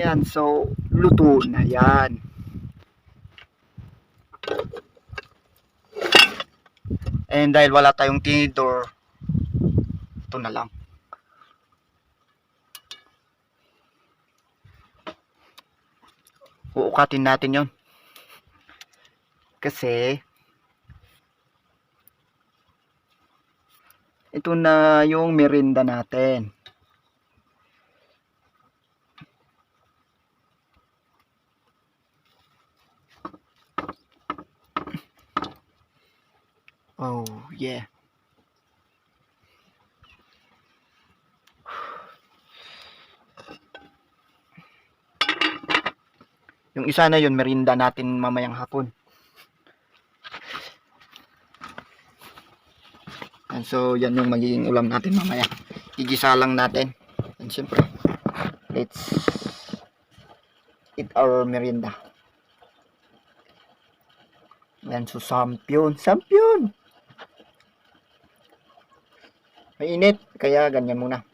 Ayan, so, luto na yan. And dahil wala tayong tinidor, ito na lang. Uukatin natin yon Kasi, ito na yung merinda natin. Oh, yeah. Yung isa na yun, merinda natin mamayang hapon. And so, yan yung magiging ulam natin mamaya. Igisa lang natin. And syempre, let's eat our merinda. Yan, so sampion. Sampion! Mainit, kaya ganyan muna.